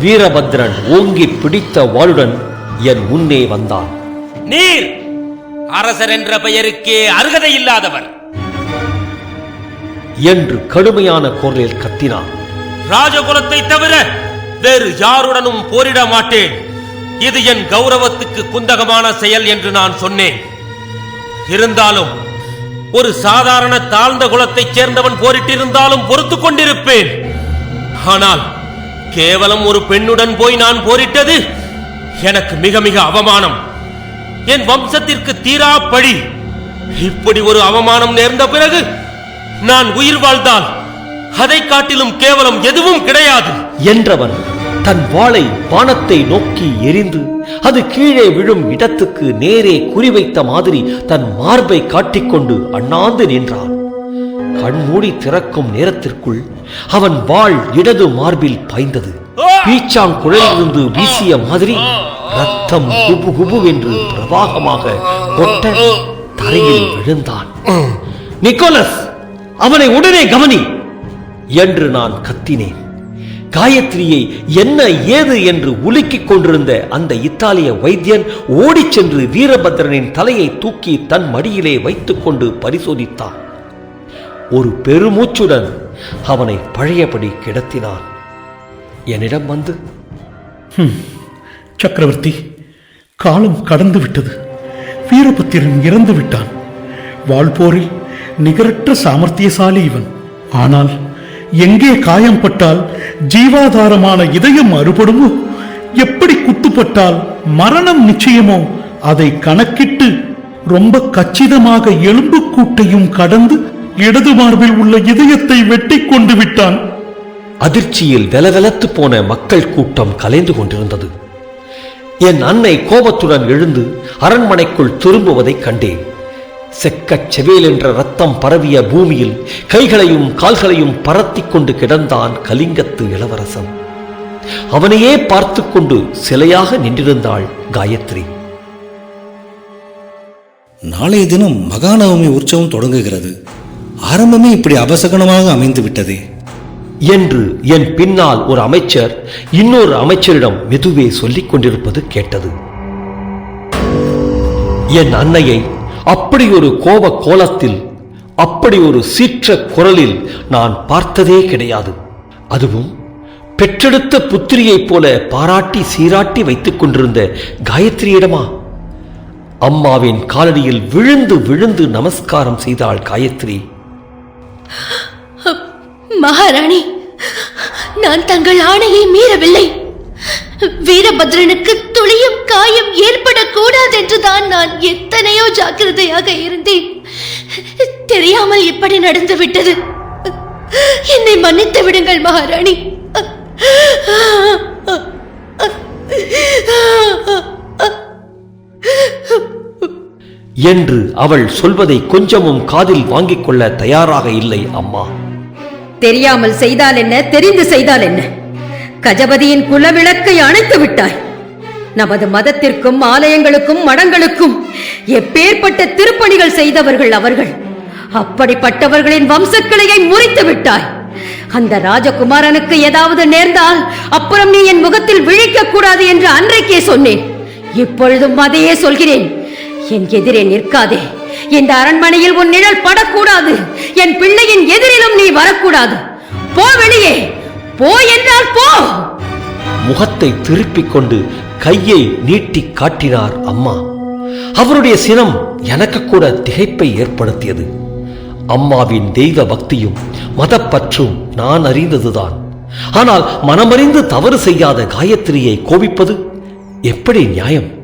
வீரபத்ரன் ஓங்கி பிடித்த வாளுடன் என் முன்னே வந்தான். நீர் அரசர் என்ற பெயருக்கே அருகதை இல்லாதவர். என்று கடுமையான குரலில் கத்தினான். ராஜகுலத்தை தவிர வேறு யாருடனும் போரிட மாட்டேன். இது என் கௌரவத்துக்கு குந்தகமான செயல் என்று நான் சொன்னேன். இருந்தாலும் ஒரு சாதாரண தாழ்ந்த குலத்தைச் சேர்ந்தவன் போரிட்டிருந்தாலும் பொறுத்துக் கொண்டிருப்பேன். ஆனால் கேவலம் ஒரு பெண்ணுடன் போய் நான் போரிட்டது? எனக்கு மிக மிக அவமானம். என் வம்சத்திற்கு தீரா பழி. இப்படி ஒரு அவமானம் நேர்ந்த பிறகு நான் உயிர் வாழ்ந்தால் அதை காட்டிலும் கேவலம் எதுவும் கிடையாது. என்றவன் தன் வாளை வானத்தை நோக்கி எரிந்து அது கீழே விழும் இடத்துக்கு நேரே குறிவைத்த மாதிரி தன் மார்பை காட்டிக்கொண்டு அண்ணாந்து நின்றான். கண்மூடி திறக்கும் நேரத்திற்குள் அவன் வாள் இடது மார்பில் பாய்ந்தது. பீச்சாங்குழலிலிருந்து வீசிய மாதிரி ரத்தம் குபு குபுவென்று பிரவாகமாக கொட்ட தரையில் விழுந்தான். நிக்கோலஸ் அவனை உடனே கவனி! என்று நான் கத்தினேன். காயத்ரியை என்ன ஏது என்று உலுக்கிக் கொண்டிருந்த அந்த இத்தாலிய வைத்தியன் ஓடிச் சென்று வீரபத்ரனின் தலையை தூக்கி தன் மடியிலே வைத்துக்கொண்டு பரிசோதித்தான். ஒரு பெருமூச்சுடன் அவனை பழையபடி கிடத்தினான். என்னிடம் வந்து சக்கரவர்த்தி காலம் கடந்து விட்டது வீரபத்திரன் இறந்து விட்டான். வாழ்போரில் நிகரற்ற சாமர்த்தியசாலி இவன். ஆனால் எங்கே காயம் பட்டால் ஜீவாதாரமான இதயம் அறுபடுமோ? எப்படி குத்துப்பட்டால் மரணம் நிச்சயமோ? அதை கணக்கிட்டு ரொம்ப கச்சிதமாக எலும்புக்கூட்டையும் கடந்து இடது மார்பில் உள்ள இதயத்தை வெட்டி கொண்டு விட்டான். அதிர்ச்சியில் வெலவெலத்து போன மக்கள் கூட்டம் கலைந்து கொண்டிருந்தது. என் அன்னை கோபத்துடன் எழுந்து அரண்மனைக்குள் திரும்புவதைக் கண்டேன். செக்கச் செவேல் என்ற ரத்தம் பரவிய பூமியில் கைகளையும் கால்களையும் பரத்திக் கொண்டு கிடந்தான் கலிங்கத்து இளவரசன். அவனையே பார்த்து கொண்டு சிலையாக நின்றிருந்தாள் காயத்ரி. நாளைய தினம் மகாநவமி உற்சவம் தொடங்குகிறது. ஆரம்பமே இப்படி அபசகனமாக அமைந்து விட்டதே. என்று என் பின்னால் ஒரு அமைச்சர் இன்னொரு அமைச்சரிடம் மெதுவே சொல்லிக் கொண்டிருப்பது கேட்டது. என் அன்னையை அப்படி ஒரு கோப கோலத்தில் அப்படி ஒரு சீற்ற குரலில் நான் பார்த்ததே கிடையாது. அதுவும் பெற்றெடுத்த புத்திரியைப் போல பாராட்டி சீராட்டி வைத்துக் கொண்டிருந்த காயத்ரியிடமா? அம்மாவின் காலடியில் விழுந்து விழுந்து நமஸ்காரம் செய்தாள் காயத்ரி. மகாராணி நான் தங்கள் ஆணையை மீறவில்லை. வீரபத்ரனுக்கு துளியும் காயம் ஏற்படக்கூடாது என்றுதான் நான் எத்தனையோ ஜாக்கிரதையாக இருந்தேன். தெரியாமல் இப்படி நடந்து விட்டது என்னை மன்னித்து விடுங்கள் மகாராணி. என்று அவள் சொல்வதை கொஞ்சமும் காதில் வாங்கிக் கொள்ள தயாராக இல்லை அம்மா. தெரியாமல் செய்தால் என்ன தெரிந்து செய்தால் என்ன? கஜபதியின் குலவிளக்கை அணைத்து விட்டாய். நமது மதத்திற்கும் ஆலயங்களுக்கும் மடங்களுக்கும் எப்பேற்பட்ட திருப்பணிகள் செய்தவர்கள் அவர்கள். அப்படிப்பட்டவர்களின் வம்சக்கிளையை முறித்து விட்டாய். அந்த ராஜகுமாரனுக்கு ஏதாவது நேர்ந்தால் அப்புறம் நீ என் முகத்தில் விழிக்க கூடாது என்று அன்றைக்கே சொன்னேன். இப்பொழுதும் அதையே சொல்கிறேன். என் எதிரே நிற்காதே. இந்த அரண்மனையில் உன் நிழல் படக்கூடாது. என் பிள்ளையின் எதிரிலும் நீ வரக்கூடாது. போ வெளியே. போ என்றால் போ. முகத்தை திருப்பிக் கொண்டு கையை நீட்டி காட்டினார் அம்மா. அவருடைய சினம் எனக்கு கூட திகைப்பை ஏற்படுத்தியது. அம்மாவின் தெய்வ பக்தியும் மதப்பற்றும் நான் அறிந்ததுதான். ஆனால் மனமறிந்து தவறு செய்யாத காயத்ரியை கோபிப்பது எப்படி நியாயம்?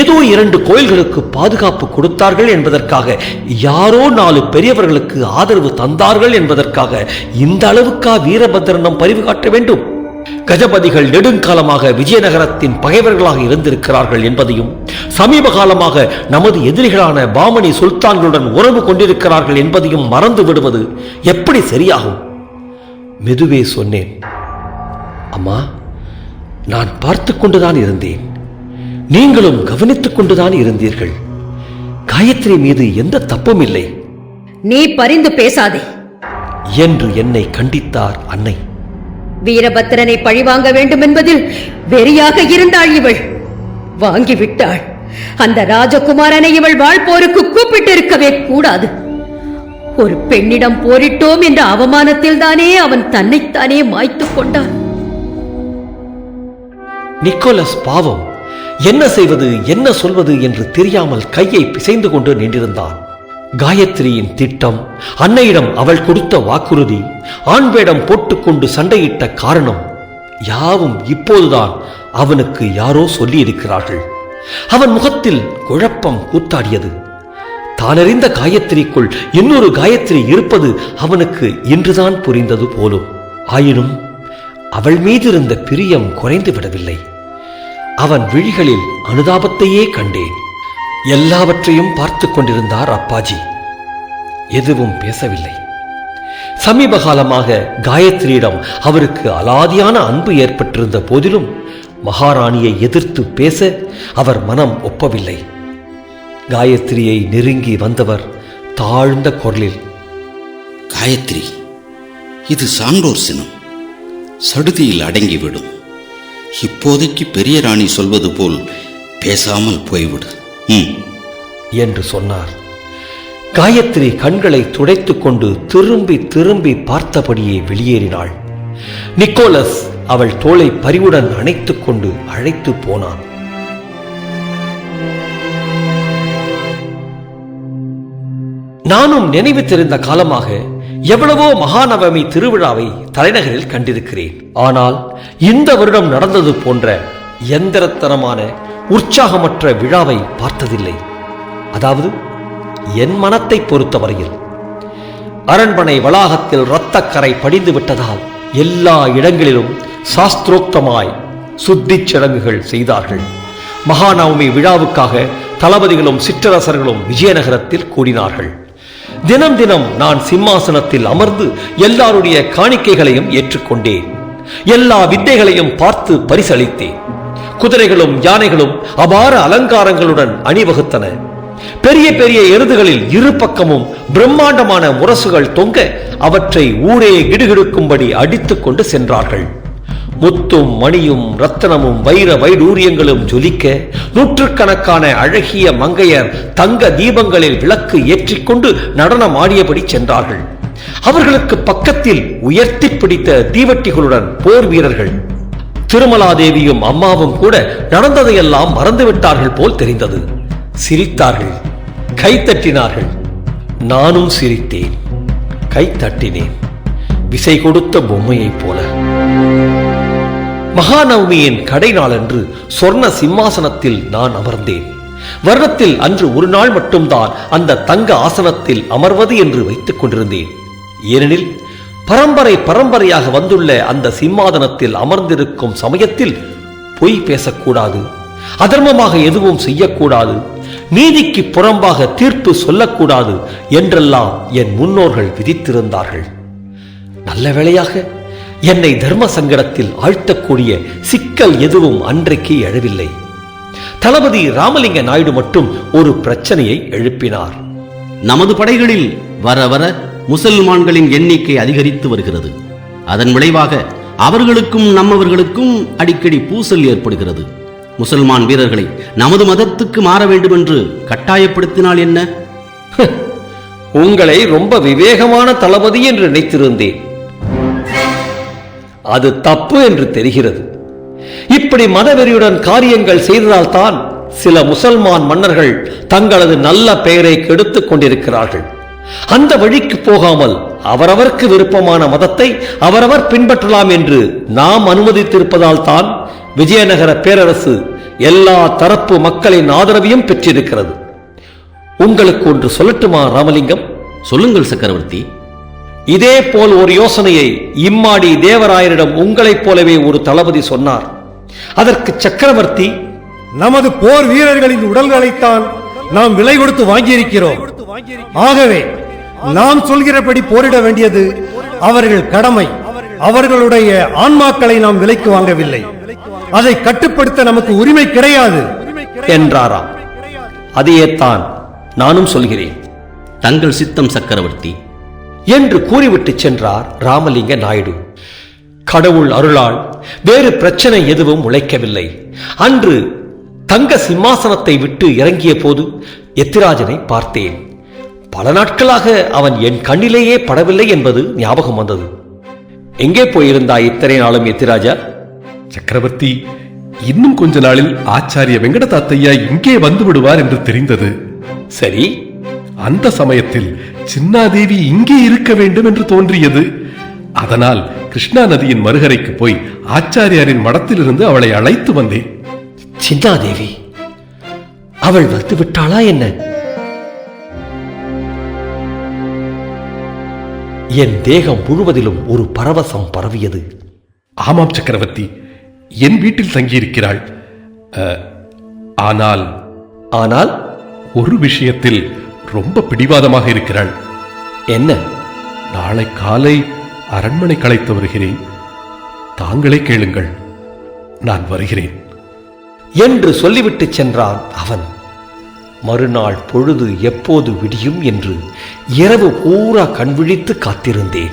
ஏதோ இரண்டு கோயில்களுக்கு பாதுகாப்பு கொடுத்தார்கள் என்பதற்காக யாரோ நாலு பெரியவர்களுக்கு ஆதரவு தந்தார்கள் என்பதற்காக இந்த அளவுக்கா வீரபத்ரனம் பரிவு காட்ட வேண்டும்? கஜபதிகள் நெடுங்காலமாக விஜயநகரத்தின் பகைவர்களாக இருந்திருக்கிறார்கள் என்பதையும் சமீப காலமாக நமது எதிரிகளான பாமணி சுல்தான்களுடன் உறவு கொண்டிருக்கிறார்கள் என்பதையும் மறந்து விடுவது எப்படி சரியாகும்? மெதுவே சொன்னேன் அம்மா நான் பார்த்து கொண்டுதான் இருந்தேன். நீங்களும் கவனித்துக் கொண்டுதான் இருந்தீர்கள். காயத்ரி மீது எந்த தப்பும் இல்லை. நீ பரிந்து பேசாதே. என்று என்னை கண்டித்தார் அன்னை. வீரபத்திரனை பழிவாங்க வேண்டும் என்பதில் வெறியாக இருந்தாள் இவள். வாங்கிவிட்டாள். அந்த ராஜகுமாரனை இவள் வாழ்போருக்கு கூப்பிட்டிருக்கவே கூடாது. ஒரு பெண்ணிடம் போரிட்டோம் என்ற அவமானத்தில் தானே அவன் தன்னைத்தானே மாய்த்துக் கொண்டான். நிக்கோலஸ் பாவம். என்ன செய்வது என்ன சொல்வது என்று தெரியாமல் கையை பிசைந்து கொண்டு நின்றிருந்தான். காயத்ரியின் திட்டம் அன்னையிடம் அவள் கொடுத்த வாக்குறுதி ஆண் வேடம் போட்டுக்கொண்டு சண்டையிட்ட காரணம் யாவும் இப்போதுதான் அவனுக்கு யாரோ சொல்லியிருக்கிறார்கள். அவன் முகத்தில் குழப்பம் கூத்தாடியது. தானறிந்த காயத்ரிக்குள் இன்னொரு காயத்ரி இருப்பது அவனுக்கு இன்றுதான் புரிந்தது போலும். ஆயினும் அவள் மீதிருந்த பிரியம் குறைந்து விடவில்லை. அவன் விழிகளில் அனுதாபத்தையே கண்டேன். எல்லாவற்றையும் பார்த்து கொண்டிருந்தார் அப்பாஜி. எதுவும் பேசவில்லை. சமீப காலமாக காயத்ரியிடம் அவருக்கு அலாதியான அன்பு ஏற்பட்டிருந்த போதிலும் மகாராணியை எதிர்த்து பேச அவர் மனம் ஒப்பவில்லை. காயத்ரியை நெருங்கி வந்தவர் தாழ்ந்த குரலில் காயத்ரி இது சான்றோர் சினம். சடுதியில் அடங்கிவிடும். இப்போதைக்கு பெரிய ராணி சொல்வது போல் பேசாமல் போய்விடு. என்று சொன்னார். காயத்ரி கண்களை துடைத்துக் கொண்டு திரும்பி திரும்பி பார்த்தபடியே வெளியேறினாள். நிக்கோலஸ் அவள் தோளை பரிவுடன் அணைத்துக் கொண்டு அழைத்து போனான். நானும் நினைவு தெரிந்த காலமாக எவ்வளவோ மகாநவமி திருவிழாவை தலைநகரில் கண்டிருக்கிறேன். ஆனால் இந்த வருடம் நடந்தது போன்ற எந்திரத்தனமான உற்சாகமற்ற விழாவை பார்த்ததில்லை. அதாவது என் மனத்தை பொறுத்தவரையில் அரண்மனை வளாகத்தில் இரத்தக்கரை படிந்து விட்டதால் எல்லா இடங்களிலும் சாஸ்திரோக்தமாய் சுத்தி சடங்குகள் செய்தார்கள். மகாநவமி விழாவுக்காக தளபதிகளும் சிற்றரசர்களும் விஜயநகரத்தில் கூடினார்கள். தினம் தினம் நான் சிம்மாசனத்தில் அமர்ந்து எல்லாருடைய காணிக்கைகளையும் ஏற்றுக்கொண்டேன். எல்லா வித்தைகளையும் பார்த்து பரிசளித்தேன். குதிரைகளும் யானைகளும் அபார அலங்காரங்களுடன் அணிவகுத்தன. பெரிய பெரிய எருதுகளில் இரு பக்கமும் பிரம்மாண்டமான முரசுகள் தொங்க அவற்றை ஊரே கிடுகிடுக்கும்படி அடித்துக்கொண்டு சென்றார்கள். முத்தும் மணியும் ரத்தனமும் வைர வைடூரியங்களும் ஜொலிக்க நூற்றுக்கணக்கான அழகிய மங்கையர் தங்க தீபங்களில் விளக்கு ஏற்றிக்கொண்டு நடனம் ஆடியபடி சென்றார்கள். அவர்களுக்கு பக்கத்தில் உயர்த்தி பிடித்த தீவட்டிகளுடன் போர் வீரர்கள் திருமலாதேவியும் அம்மாவும் கூட நடந்ததையெல்லாம் மறந்துவிட்டார்கள் போல் தெரிந்தது. சிரித்தார்கள் கைத்தட்டினார்கள். நானும் சிரித்தேன் கைத்தட்டினேன் விசை கொடுத்த பொம்மையைப் போல. மகாநவமியின் கடை நாளன்று சொர்ண சிம்மாசனத்தில் நான் அமர்ந்தேன். வருடத்தில் அன்று ஒரு நாள் மட்டும்தான் அந்த தங்க ஆசனத்தில் அமர்வது என்று வைத்துக் கொண்டிருந்தேன். ஏனெனில் பரம்பரை பரம்பரையாக வந்துள்ள அந்த சிம்மாதனத்தில் அமர்ந்திருக்கும் சமயத்தில் பொய் பேசக்கூடாது அதர்மமாக எதுவும் செய்யக்கூடாது நீதிக்கு புறம்பாக தீர்ப்பு சொல்லக்கூடாது என்றெல்லாம் என் முன்னோர்கள் விதித்திருந்தார்கள். நல்ல வேளையாக என்னை தர்ம சங்கடத்தில் ஆழ்த்தக்கூடிய சிக்கல் எதுவும் அன்றைக்கு எழவில்லை. தளபதி ராமலிங்க நாயுடு மட்டும் ஒரு பிரச்சனையை எழுப்பினார். நமது படைகளில் வர வர முசல்மான்களின் எண்ணிக்கை அதிகரித்து வருகிறது. அதன் விளைவாக அவர்களுக்கும் நம்மவர்களுக்கும் அடிக்கடி பூசல் ஏற்படுகிறது. முசல்மான் வீரர்களை நமது மதத்துக்கு மாற வேண்டும் என்று கட்டாயப்படுத்தினால் என்ன? உங்களை ரொம்ப விவேகமான தளபதி என்று நினைத்திருந்தேன். அது தப்பு என்று தெரிகிறது. இப்படி மதவெறியுடன் காரியங்கள் செய்ததால்தான் சில முசல்மான் மன்னர்கள் தங்களது நல்ல பெயரை கெடுத்துக் கொண்டிருக்கிறார்கள். அந்த வழிக்கு போகாமல் அவரவர்க்கு விருப்பமான மதத்தை அவரவர் பின்பற்றலாம் என்று நாம் அனுமதித்திருப்பதால் தான் விஜயநகர பேரரசு எல்லா தரப்பு மக்களின் ஆதரவையும் பெற்றிருக்கிறது. உங்களுக்கு ஒன்று சொல்லட்டுமா ராமலிங்கம்? சொல்லுங்கள் சக்கரவர்த்தி. இதே போல் ஒரு யோசனையை இம்மாடி தேவராயரிடம் உங்களைப் போலவே ஒரு தளபதி சொன்னார். அதற்கு சக்கரவர்த்தி நமது போர் வீரர்களின் உடல்களைத்தான் நாம் விலை கொடுத்து வாங்கியிருக்கிறோம். ஆகவே நாம் சொல்கிறபடி போரிட வேண்டியது அவர்கள் கடமை. அவர்களுடைய ஆன்மாக்களை நாம் விலைக்கு வாங்கவில்லை. அதை கட்டுப்படுத்த நமக்கு உரிமை கிடையாது. என்றாராம். அதையேத்தான் நானும் சொல்கிறேன். தங்கள் சித்தம் சக்கரவர்த்தி என்று கூறிவிட்டு சென்றார் ராமலிங்க நாயுடு. கடவுள் அருளால் வேறு பிரச்சனை எதுவும் உழைக்கவில்லை. அன்று தங்க சிம்மாசனத்தை விட்டு இறங்கிய போது எத்திராஜனை பார்த்தேன். பல நாட்களாக அவன் என் கண்ணிலேயே படவில்லை என்பது ஞாபகம் வந்தது. எங்கே போயிருந்தாய் இத்தனை நாளும் எத்திராஜா? சக்கரவர்த்தி இன்னும் கொஞ்ச நாளில் ஆச்சாரிய வெங்கட தாத்தையா இங்கே வந்து விடுவார் என்று தெரிந்தது. சரி. அந்த சமயத்தில் சின்னாதேவி இங்கே இருக்க வேண்டும் என்று தோன்றியது. அதனால் கிருஷ்ணா நதியின் மறுகரைக்கு போய் ஆச்சாரியாரின் மடத்திலிருந்து அவளை அழைத்து வந்தேன். சின்னாதேவி அவள் வந்து விட்டாளா என்ன? என் தேகம் முழுவதிலும் ஒரு பரவசம் பரவியது. ஆமாம் சக்கரவர்த்தி என் வீட்டில் தங்கியிருக்கிறாள். ஆனால் ஆனால் ஒரு விஷயத்தில் ரொம்ப பிடிவாதமாக இருக்கிறாள். என்ன? நாளை காலை அரண்மனை களைத்து வருகிறேன். தாங்களே கேளுங்கள். நான் வருகிறேன். என்று சொல்லிவிட்டு சென்றான் அவன். மறுநாள் பொழுது எப்போது விடியும் என்று இரவு பூரா கண்விழித்து காத்திருந்தேன்.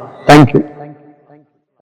Thank you